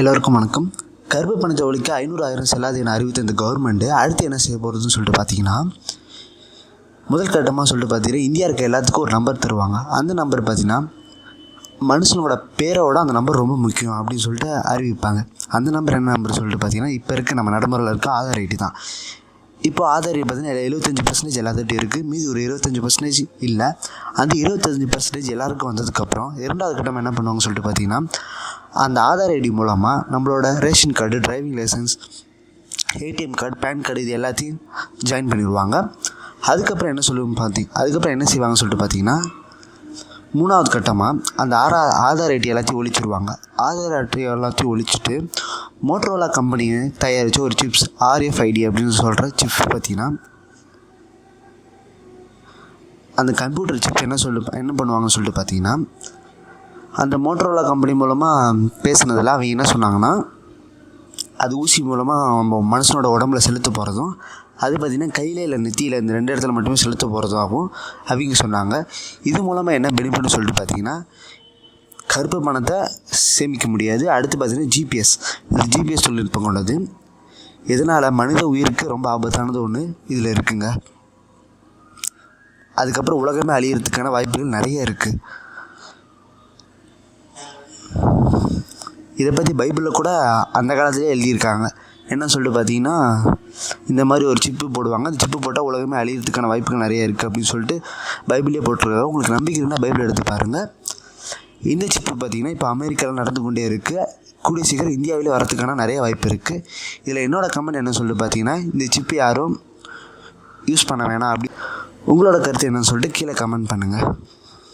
எல்லோருக்கும் வணக்கம். கருப்பு பண ஒழிக்க ஐநூறு ஆயிரம் செல்லாது என அறிவித்த இந்த கவர்மெண்ட்டு அடுத்து என்ன செய்ய போகிறதுன்னு சொல்லிட்டு பார்த்தீங்கன்னா முதல் கட்டமாக சொல்லிட்டு பார்த்தீங்கன்னா இந்தியா இருக்க எல்லாத்துக்கும் ஒரு நம்பர் தருவாங்க. அந்த நம்பர் பார்த்தீங்கன்னா மனுஷனோட பேரோட அந்த நம்பர் ரொம்ப முக்கியம் அப்படின்னு சொல்லிட்டு அறிவிப்பாங்க. அந்த நம்பர் என்ன நம்பர் சொல்லிட்டு பார்த்தீங்கன்னா இப்போ இருக்க நம்ம நடைமுறையில் இருக்க ஆதார் ஐடி தான். இப்போ ஆதார் பார்த்தீங்கன்னா எழுபத்தஞ்சி பர்சன்டேஜ் எல்லாத்துட்டும் இருக்குது மீதி ஒரு இருபத்தஞ்சி பர்சன்டேஜ் இல்லை. அந்த இருபத்தஞ்சி பர்சன்டேஜ் எல்லாருக்கும் வந்ததுக்கப்புறம் இரண்டாவது கட்டம் என்ன பண்ணுவாங்க சொல்லிட்டு பார்த்தீங்கன்னா அந்த ஆதார் ஐடி மூலமாக நம்மளோட ration card driving licence ATM card PAN card இது எல்லாத்தையும் ஜாயின் பண்ணிடுவாங்க. அதுக்கப்புறம் என்ன சொல்லுவோம் பார்த்தீங்க அதுக்கப்புறம் என்ன செய்வாங்க சொல்லிட்டு பார்த்தீங்கன்னா மூணாவது கட்டமாக அந்த ஆரா ஆதார் ஐடி எல்லாத்தையும் ஒழிச்சிடுவாங்க ஆதார் அட்டை எல்லாத்தையும் ஒழிச்சிட்டு மோட்டரோலா கம்பெனியை தயாரித்த ஒரு சிப்ஸ் ஆர்எஃப் ஐடி அப்படின்னு சொல்கிற சிப்ஸ் பார்த்தீங்கன்னா அந்த கம்ப்யூட்டர் சிப் என்ன சொல்லு என்ன பண்ணுவாங்கன்னு சொல்லிட்டு பார்த்தீங்கன்னா அந்த மோட்டரோலா கம்பெனி மூலமாக பேசுனதில் அவங்க என்ன சொன்னாங்கன்னா அது ஊசி மூலமாக நம்ம மனுஷனோட உடம்புல செலுத்த போகிறதும் அது பார்த்திங்கன்னா கையில் இல்லை நெத்தியில் இந்த ரெண்டு இடத்துல மட்டுமே செலுத்த போகிறதாகவும் அவங்க சொன்னாங்க. இது மூலமாக என்ன பெனிஃபிட்னு சொல்லிட்டு பார்த்தீங்கன்னா கருப்பு பணத்தை சேமிக்க முடியாது. அடுத்து பார்த்திங்கன்னா ஜிபிஎஸ் இது ஜிபிஎஸ் தொழில்நுட்பம் கொண்டது. இதனால் மனித உயிருக்கு ரொம்ப ஆபத்தானது ஒன்று இதில் இருக்குங்க. அதுக்கப்புறம் உலகமே அழியிறதுக்கான வாய்ப்புகள் நிறைய இருக்குது இதை பற்றி பைபிளில் கூட அந்த காலத்துலேயே எழுதியிருக்காங்க. என்ன சொல்லிட்டு பார்த்தீங்கன்னா இந்த மாதிரி ஒரு சிப்பு போடுவாங்க. அந்த சிப்பு போட்டால் உலகமே அழியிறதுக்கான வாய்ப்புகள் நிறைய இருக்குது அப்படின்னு சொல்லிட்டு பைபிளே போட்டிருக்காங்க. உங்களுக்கு நம்பிக்கை இருந்தால் பைபிள் எடுத்து பாருங்கள் இந்த சிப்பு பார்த்தீங்கன்னா இப்போ அமெரிக்காவில் நடந்து கொண்டே இருக்குது கூடிய சீக்கிரம் இந்தியாவிலே வரதுக்கான நிறைய வாய்ப்பு இருக்குது இதில் என்னோடய கமெண்ட் என்ன சொல்லிட்டு பார்த்தீங்கன்னா இந்த சிப்பு யாரும் யூஸ் பண்ண வேணாம் அப்படி. உங்களோட கருத்து என்னன்னு சொல்லிட்டு கீழே கமெண்ட் பண்ணுங்கள்